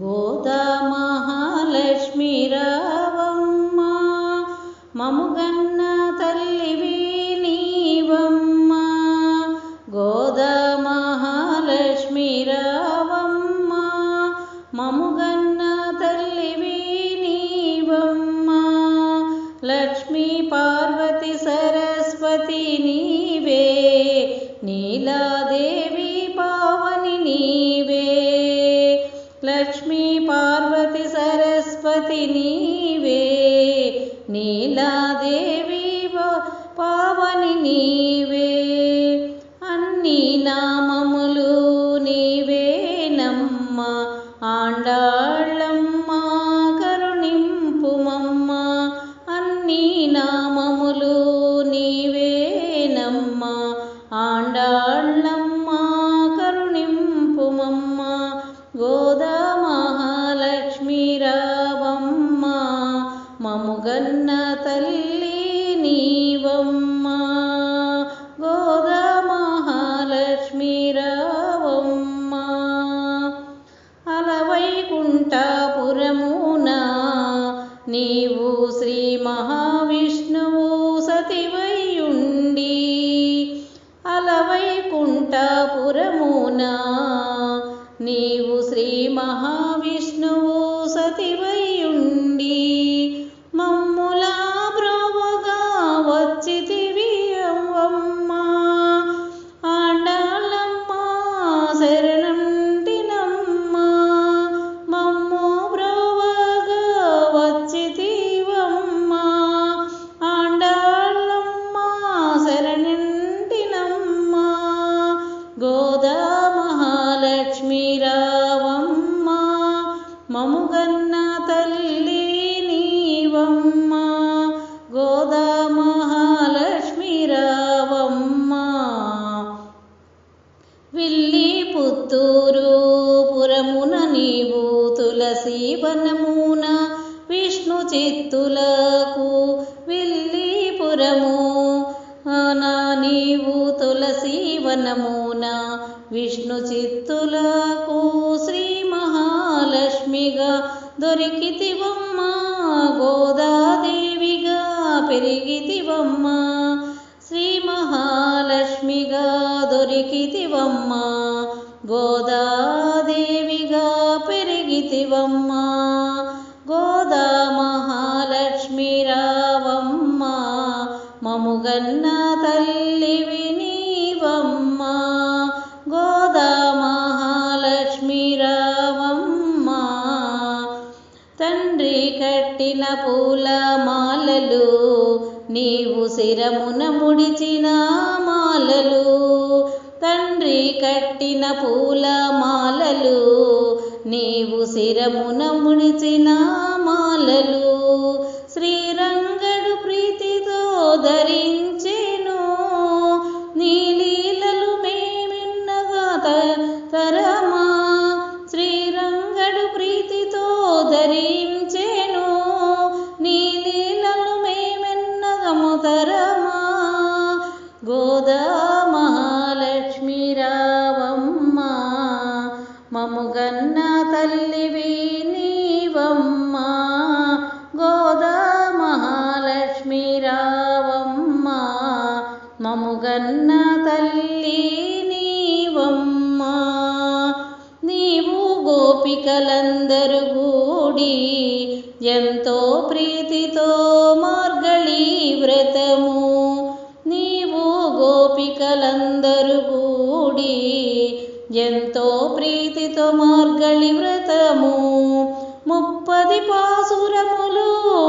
గోదా మహాలక్ష్మి రావమ్మ మముగన్న తల్లివి నీవమ్మ గోదా మహాలక్ష్మి రావమ్మ మముగన్న తల్లివి నీవమ్మ లక్ష్మీ పార్వతి సరస్వతి నీవే నీలాదేవి నీవే నీలాదేవి పావని నీవే. అన్ని నామములు అలవైకుంఠపురమున నీవు శ్రీ మహావిష్ణువు మహాలక్ష్మి రావమ్మ మముగన్న తల్లి నీవమ్మ గోదా రావమ్మ విల్లి పుత్తూరు పురమున నీవు తులసి వనమున విష్ణు చిత్తులకు విల్లి పురము నా నీవు తులసి వనమున విష్ణు చిత్తులకు శ్రీ మహాలక్ష్మిగా దొరికితివమ్మ గోదాదేవిగా పెరిగితివమ్మ శ్రీ మహాలక్ష్మిగా దొరికితివమ్మ గోదాదేవిగా పెరిగితివమ్మ గోదా మహాలక్ష్మి రావమ్మ మముగన్న తల్లివి కట్టిన పూల మాలలు నీవు శిరమున ముడిచిన మాలలు. తండ్రి కట్టిన పూల మాలలు నీవు శిరమున ముడిచిన మాలలు. శ్రీరంగడు ప్రీతితో ధరించి గోదా మహాలక్ష్మి రావమ్మ మముగన్న తల్లివి నీవమ్మ గోదా మహాలక్ష్మి రావమ్మ మముగన్న తల్లి నీవమ్మ. నీవు గోపికలందరు గూడి ఎంతో ప్రీతితో మార్గళీ వ్రతము వారందరూ గూడి ఎంతో ప్రీతితో మార్గళి వ్రతము. ముప్పది పాసురములు